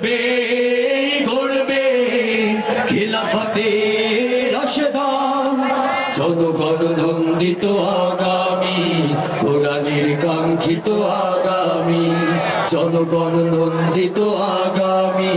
গড়বে ঘুরবে খিলাফতে রসদান জনগণ নন্দিত আগামী কোরআনের কাঙ্ক্ষিত আগামী। জনগণ নন্দিত আগামী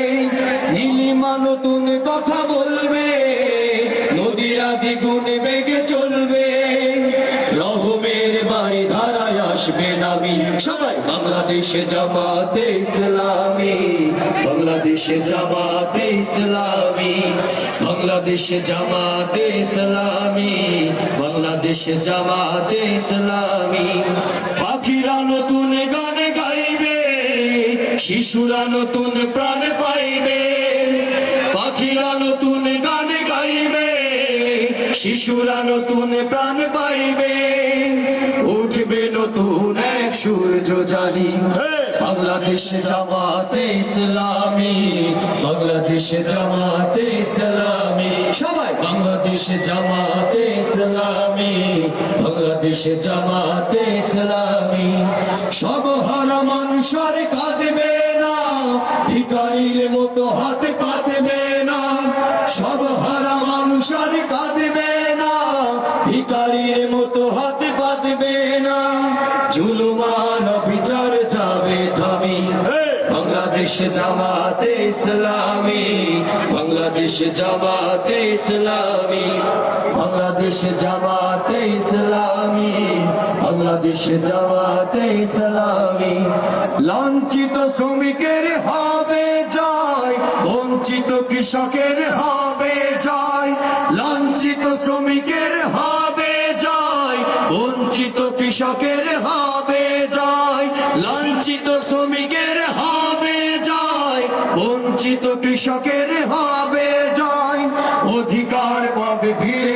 নতুন কথা বলবে বেগে চলবে, রহমের বাড়ি ধারায় আসবে নামি। সবাই, বাংলাদেশে জামাতে ইসলামী, বাংলাদেশে জামাতে ইসলামী, বাংলাদেশে জামাতে বাংলাদেশে জামাতে পাখিরা নতুন গান গাইবে, শিশুরা নতুন প্রাণ পাইবে। পাখিরা নতুন গান গাইবে শিশুরা নতুন প্রাণ পাইবে। উঠবে নতুন এক সূর্য জানি বাংলাদেশ জামাতে ইসলামী বাংলাদেশ জামাতে ইসলামী। সবাই। বাংলাদেশ জামাতে ইসলামী বাংলাদেশ জামাতে ইসলামী। সব হারা মানুষের কাঁদবে না ভিকারির মতো হাতে পাতবে সব হারা মানুষের কাঁদবে না। ভিকারির মতো হাতে না। জুলুমান বিচার যাবে থামি বাংলাদেশ জামাতে ইসলামী। বাংলাদেশ জামাতে ইসলামী। বাংলাদেশ জামাতে ইসলামী। বাংলাদেশ জামাতে ইসলামী। লাঞ্ছিত শ্রমিকের হবে জয় বঞ্চিত কৃষকের হবে জয়, লাঞ্ছিত শ্রমিকের হবে জয়, বঞ্চিত কৃষকের হবে জয়, লাঞ্ছিত শ্রমিকের হবে জয়, বঞ্চিত কৃষকের হবে জয়। অধিকার পাবে ফিরে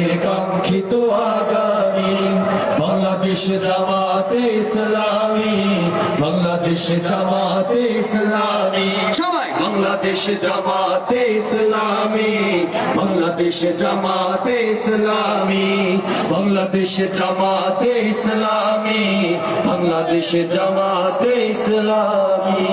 কোরআনের কাঙ্ক্ষিত আগামী বাংলাদেশ জামাতে ইসলামী বাংলাদেশ জামাতে ইসলামী। সবাই। বাংলাদেশ জামাতে ইসলামী বাংলাদেশ জামাতে ইসলামী বাংলাদেশ জামাতে ইসলামী বাংলাদেশ জামাতে ইসলামী।